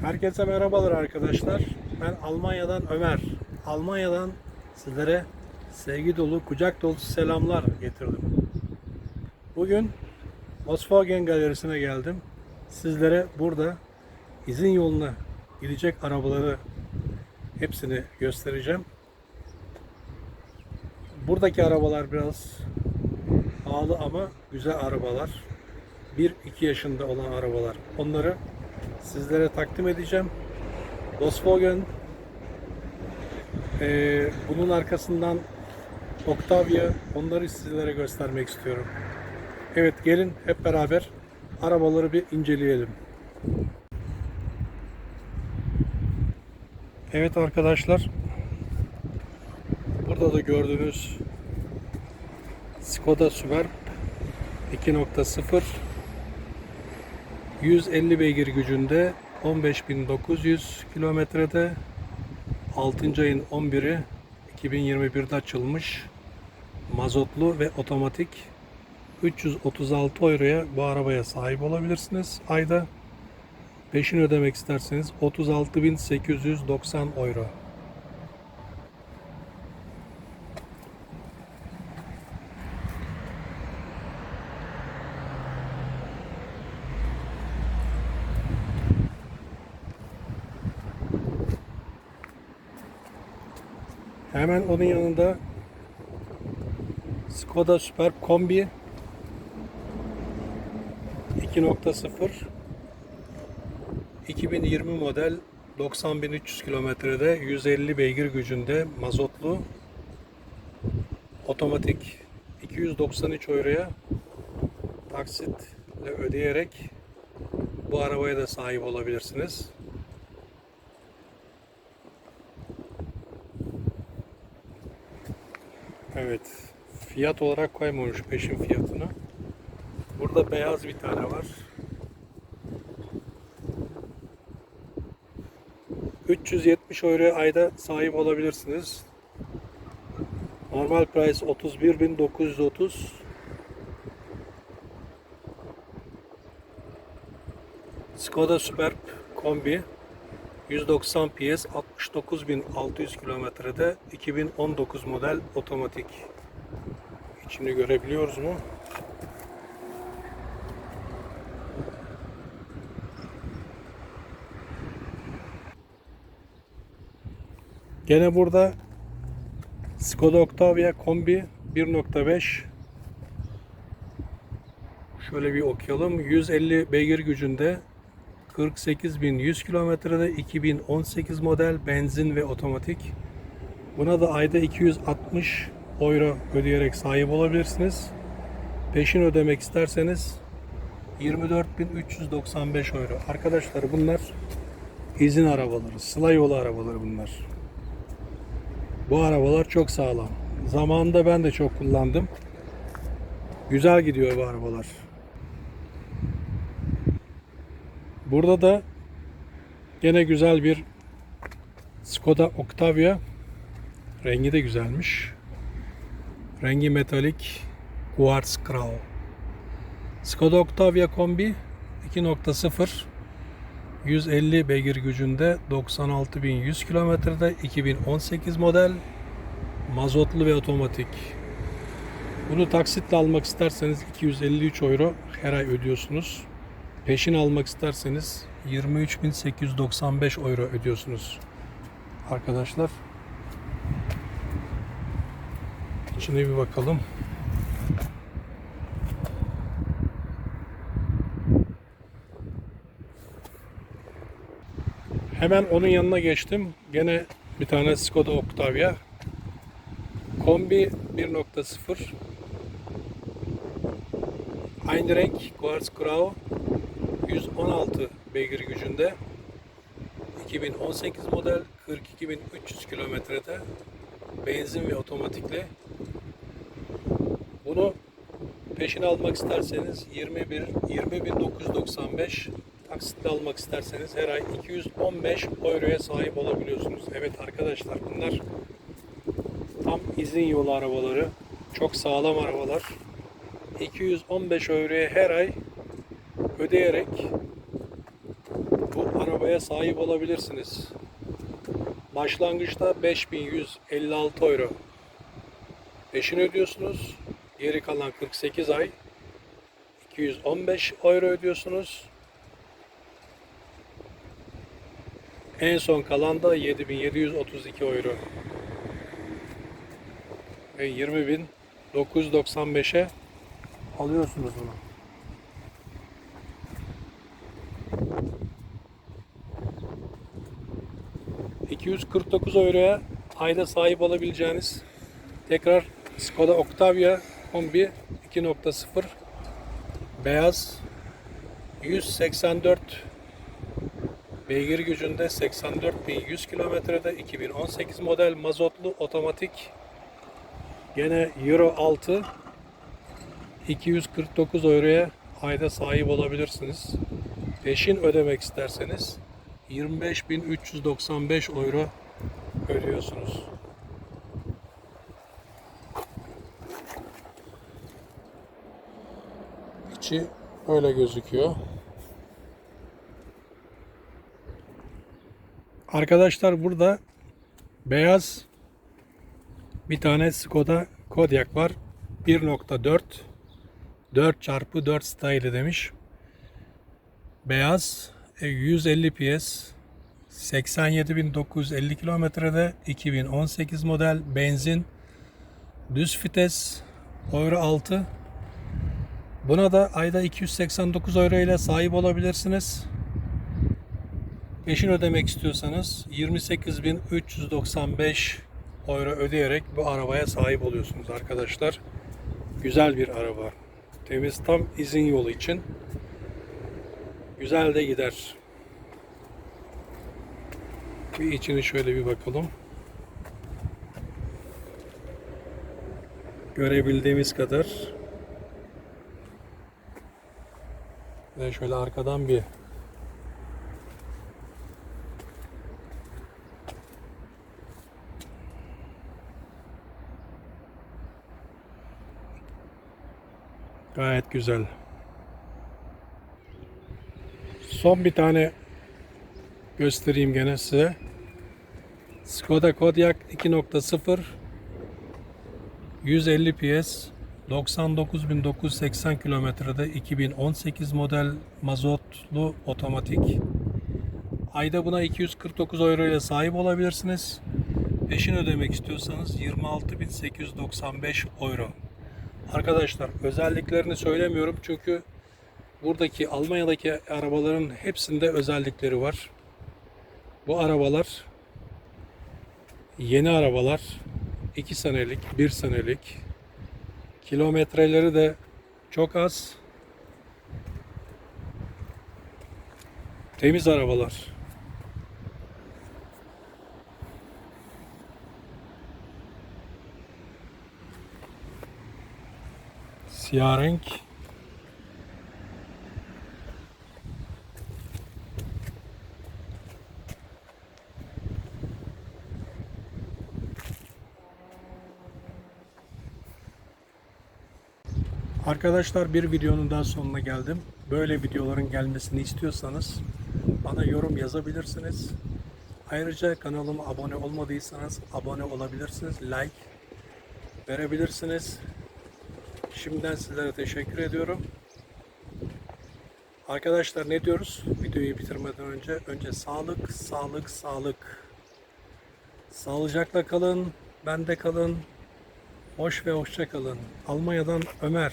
Herkese merhabalar arkadaşlar. Ben Almanya'dan Ömer. Almanya'dan sizlere sevgi dolu, kucak dolusu selamlar getirdim. Bugün Volkswagen Galerisi'ne geldim. Sizlere burada izin yoluna gidecek arabaları hepsini göstereceğim. Buradaki arabalar biraz pahalı ama güzel arabalar. 1-2 yaşında olan arabalar. Onları sizlere takdim edeceğim. Volkswagen eee, bunun arkasından Octavia onları sizlere göstermek istiyorum. Evet gelin hep beraber arabaları bir inceleyelim. Evet arkadaşlar burada da gördüğünüz Skoda Superb 2.0 150 beygir gücünde 15.900 kilometrede 6. ayın 11'i 2021'de açılmış mazotlu ve otomatik 336 euroya bu arabaya sahip olabilirsiniz. Ayda peşin ödemek isterseniz 36.890 euro. Hemen onun yanında Skoda Superb Kombi 2.0 2020 model 90.300 kilometrede 150 beygir gücünde mazotlu otomatik 293 euroya taksitle ödeyerek bu arabaya da sahip olabilirsiniz. Evet. Fiyat olarak koymamış peşin fiyatını. Burada beyaz bir tane var. 370 euro ayda sahip olabilirsiniz. Normal price 31.930. Skoda Superb kombi 190 PS 69.600 kilometrede 2019 model otomatik. İçini görebiliyoruz mu? Gene burada Skoda Octavia kombi 1.5 Şöyle bir okuyalım. 150 beygir gücünde 48.100 kilometrede 2018 model benzin ve otomatik. Buna da ayda 260 euro ödeyerek sahip olabilirsiniz. Peşin ödemek isterseniz 24.395 euro. Arkadaşlar bunlar izin arabaları, sıla yolu arabaları bunlar. Bu arabalar çok sağlam. Zamanında ben de çok kullandım. Güzel gidiyor bu arabalar. Burada da gene güzel bir Skoda Octavia. Rengi de güzelmiş. Rengi metalik Quartz Grau. Skoda Octavia kombi 2.0 150 beygir gücünde 96.100 kilometrede 2018 model mazotlu ve otomatik. Bunu taksitle almak isterseniz 253 euro her ay ödüyorsunuz. Peşin almak isterseniz 23.895 euro ödüyorsunuz. Arkadaşlar içine bir bakalım. Hemen onun yanına geçtim. Gene bir tane Skoda Octavia. Kombi 1.0 Aynı renk Quartz Grau 116 beygir gücünde 2018 model 42.300 kilometrede benzin ve otomatikli bunu peşin almak isterseniz 21 20.995 taksitle almak isterseniz her ay 215 euroya sahip olabiliyorsunuz. Evet arkadaşlar bunlar tam izin yolu arabaları. Çok sağlam arabalar. 215 euroya her ay ödeyerek bu arabaya sahip olabilirsiniz. Başlangıçta 5156 euro. Peşin ödüyorsunuz. Geri kalan 48 ay 215 euro ödüyorsunuz. En son kalan da 7732 euro. Ve 20.995'e alıyorsunuz bunu. ...249 euroya ayda sahip olabileceğiniz... ...tekrar Skoda Octavia Kombi 2.0 beyaz 184 beygir gücünde 84.100 kilometrede 2018 model mazotlu otomatik gene Euro 6 249 euroya ayda sahip olabilirsiniz. Peşin ödemek isterseniz 25.395 euro ödüyorsunuz. İçi öyle gözüküyor. Arkadaşlar burada beyaz bir tane Skoda Kodiaq var. 1.4 4 çarpı 4 style demiş. Beyaz 150 PS 87.950 kilometrede 2018 model benzin düz vites Euro 6 Buna da ayda 289 euro ile sahip olabilirsiniz. Peşin ödemek istiyorsanız 28.395 euro ödeyerek bu arabaya sahip oluyorsunuz arkadaşlar. Güzel bir araba. Temiz tam izin yolu için. Güzel de gider. Bir içini şöyle bir bakalım. Görebildiğimiz kadar Ve şöyle arkadan bir Gayet güzel. Son bir tane göstereyim gene size. Skoda Kodiaq 2.0 150 PS 99.980 kilometrede 2018 model mazotlu otomatik. Ayda buna 249 euro ile sahip olabilirsiniz. Peşin ödemek istiyorsanız 26.895 euro. Arkadaşlar özelliklerini söylemiyorum çünkü buradaki Almanya'daki arabaların hepsinde özellikleri var. Bu arabalar yeni arabalar 2 senelik, 1 senelik kilometreleri de çok az. Temiz arabalar. Siyah renk. Arkadaşlar bir videonun daha sonuna geldim. Böyle videoların gelmesini istiyorsanız bana yorum yazabilirsiniz. Ayrıca kanalıma abone olmadıysanız abone olabilirsiniz. Like verebilirsiniz. Şimdiden sizlere teşekkür ediyorum. Arkadaşlar ne diyoruz? Videoyu bitirmeden önce önce sağlık, sağlık, sağlık. Sağlıcakla kalın, bende kalın. Hoş ve hoşça kalın. Almanya'dan Ömer.